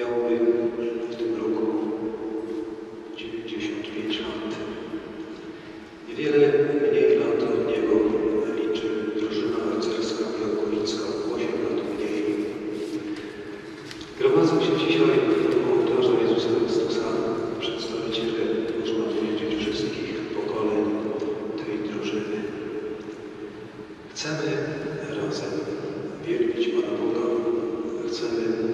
Miałby w tym roku 95 lat. Niewiele mniej lat od niego liczy drużyna harcerska Miałkowicka, 8 lat mniej. Gromadzą się dzisiaj wokół ołtarza Jezusa Chrystusa przedstawiciele, można powiedzieć, wszystkich pokoleń tej drużyny. Chcemy razem wielbić Pana Boga. Chcemy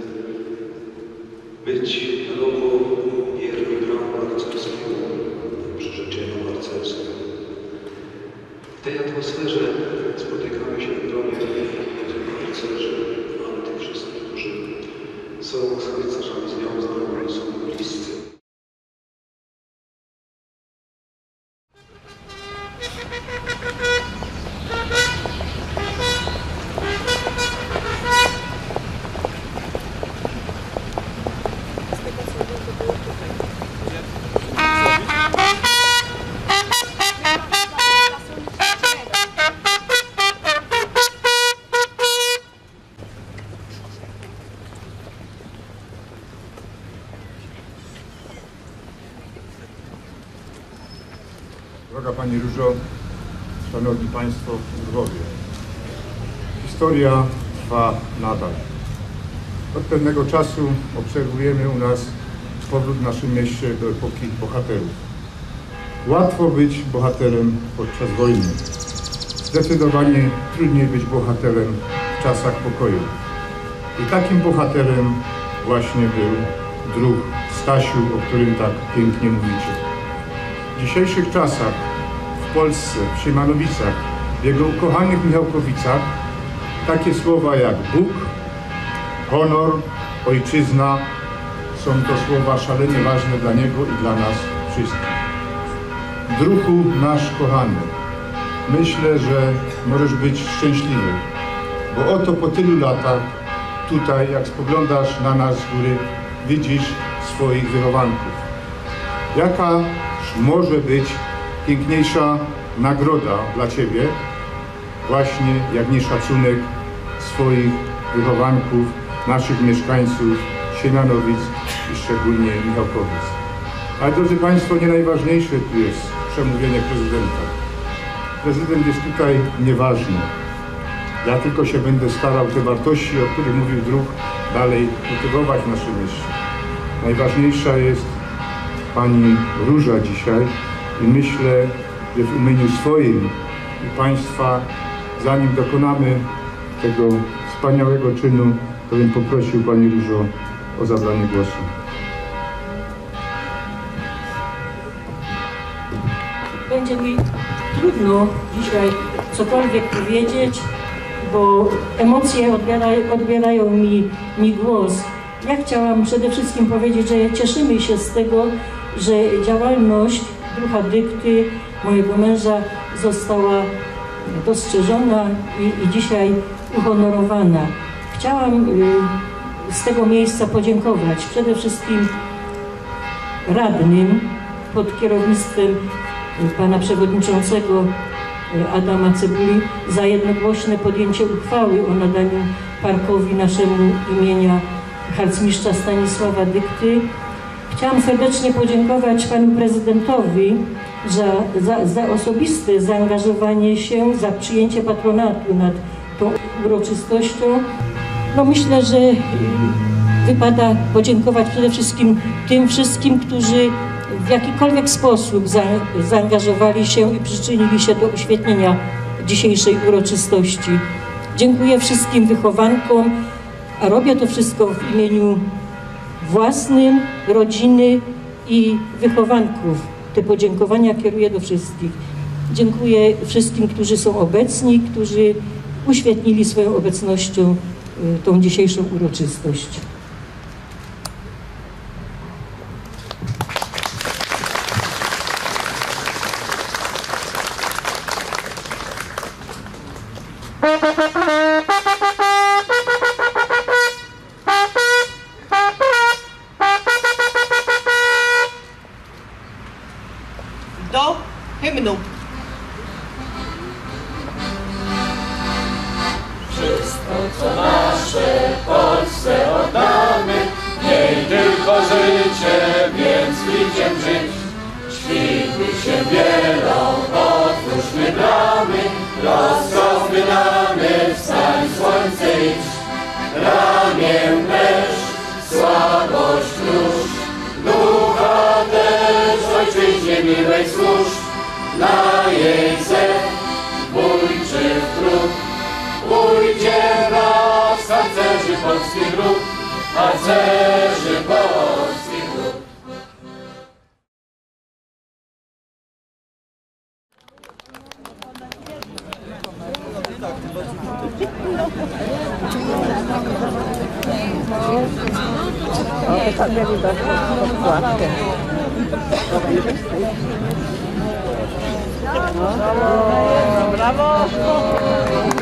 być na nowo wierni gromu harcerskiemu, przyrzeczeniu harcerskim. W tej atmosferze spotykamy się w gronie nie tylko harcerzy, ale tych wszystkich, którzy są Różo, Szanowni Państwo w. Historia trwa nadal. Od pewnego czasu obserwujemy u nas powrót w naszym mieście do epoki bohaterów. Łatwo być bohaterem podczas wojny. Zdecydowanie trudniej być bohaterem w czasach pokoju. I takim bohaterem właśnie był druh Stasiu, o którym tak pięknie mówicie. W dzisiejszych czasach Polsce, w Szymanowicach, w jego ukochanych Michałkowicach takie słowa jak Bóg, honor, ojczyzna są to słowa szalenie ważne dla niego i dla nas wszystkich. Druhu nasz kochany, myślę, że możesz być szczęśliwy, bo oto po tylu latach tutaj, jak spoglądasz na nas z góry, widzisz swoich wychowanków. Jaka może być piękniejsza nagroda dla Ciebie, właśnie jak nie szacunek swoich wychowanków, naszych mieszkańców Siemianowic i szczególnie Michałkowic. Ale drodzy Państwo, nie najważniejsze tu jest przemówienie prezydenta. Prezydent jest tutaj nieważny. Ja tylko się będę starał te wartości, o których mówił druh, dalej kultywować w naszym mieście. Najważniejsza jest Pani Róża dzisiaj i myślę, że w imieniu swoim i Państwa, zanim dokonamy tego wspaniałego czynu, to bym poprosił Pani Różo o zabranie głosu. Będzie mi trudno dzisiaj cokolwiek powiedzieć, bo emocje odbiera, odbierają mi, mi głos. Ja chciałam przede wszystkim powiedzieć, że cieszymy się z tego, że działalność Drucha Dykty, mojego męża, została dostrzeżona i, i dzisiaj uhonorowana. Chciałam y, z tego miejsca podziękować przede wszystkim radnym pod kierownictwem pana przewodniczącego e, Adama Cebuli za jednogłośne podjęcie uchwały o nadaniu parkowi naszemu imienia harcmistrza Stanisława Dykty. Chciałam serdecznie podziękować panu prezydentowi za, za, za osobiste zaangażowanie się, za przyjęcie patronatu nad tą uroczystością. No myślę, że wypada podziękować przede wszystkim tym wszystkim, którzy w jakikolwiek sposób za, zaangażowali się i przyczynili się do uświetnienia dzisiejszej uroczystości. Dziękuję wszystkim wychowankom, a robię to wszystko w imieniu własnym, rodziny i wychowanków. Te podziękowania kieruję do wszystkich. Dziękuję wszystkim, którzy są obecni, którzy uświetnili swoją obecnością y, tą dzisiejszą uroczystość. Ramię słabość nóż, ducha też, ojczyźnie miłej służ. Na jej zew, bój czy wdruk, pójdzie was, harcerzy polskich dróg, harcerzy polskich Stawiali bardzo pułapkę. Brawo!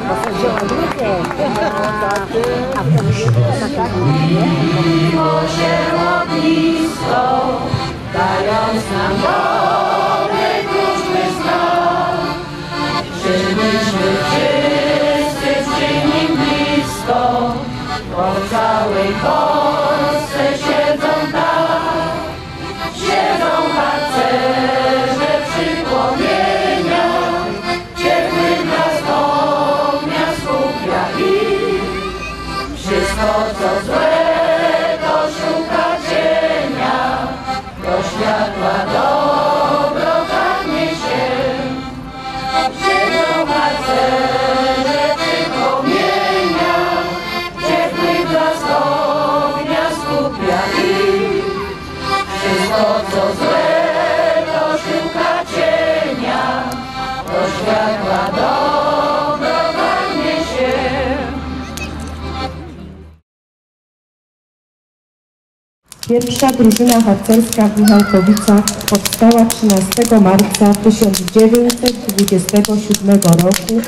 Posadziłam dając nam dobre wróżby znak. Przybyliśmy wszyscy z blisko, po całej Polsce. those words. Pierwsza drużyna harcerska w Michałkowicach powstała 13 marca 1927 roku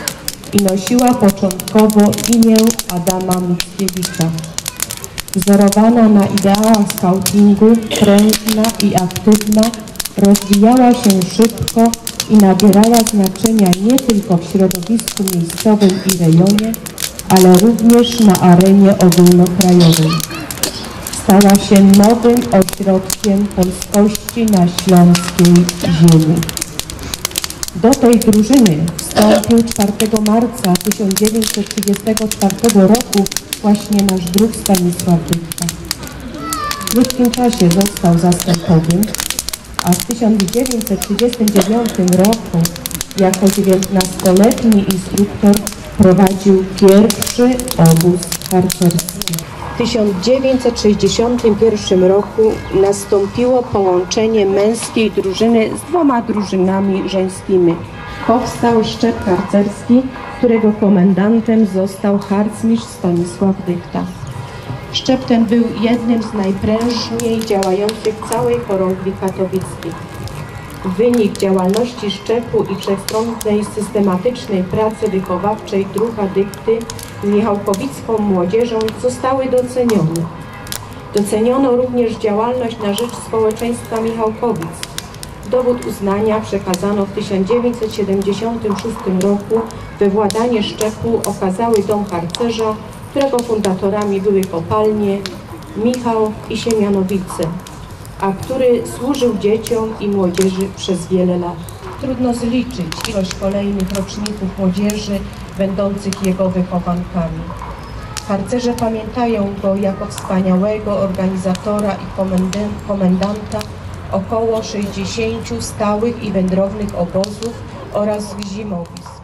i nosiła początkowo imię Adama Mickiewicza. Wzorowana na ideałach skautingu, prężna i aktywna, rozwijała się szybko i nabierała znaczenia nie tylko w środowisku miejscowym i rejonie, ale również na arenie ogólnokrajowej stała się nowym ośrodkiem polskości na śląskiej ziemi. Do tej drużyny nastąpił 4 marca 1934 roku właśnie nasz druk Stanisław Dychta. W krótkim czasie został zastępowym, a w 1939 roku jako 19-letni instruktor prowadził pierwszy obóz harcerski. W 1961 roku nastąpiło połączenie męskiej drużyny z dwoma drużynami żeńskimi. Powstał szczep harcerski, którego komendantem został harcmistrz Stanisław Dychta. Szczep ten był jednym z najprężniej działających w całej chorągwi katowickiej. Wynik działalności szczepu i wszechstronnej systematycznej pracy wychowawczej druha dykty michałkowicką młodzieżą zostały docenione. Doceniono również działalność na rzecz społeczeństwa Michałkowic. Dowód uznania przekazano w 1976 roku we władanie szczepu okazały dom harcerza, którego fundatorami były kopalnie Michał i Siemianowice a który służył dzieciom i młodzieży przez wiele lat. Trudno zliczyć ilość kolejnych roczników młodzieży będących jego wychowankami. Harcerze pamiętają go jako wspaniałego organizatora i komendanta około 60 stałych i wędrownych obozów oraz zimowisk.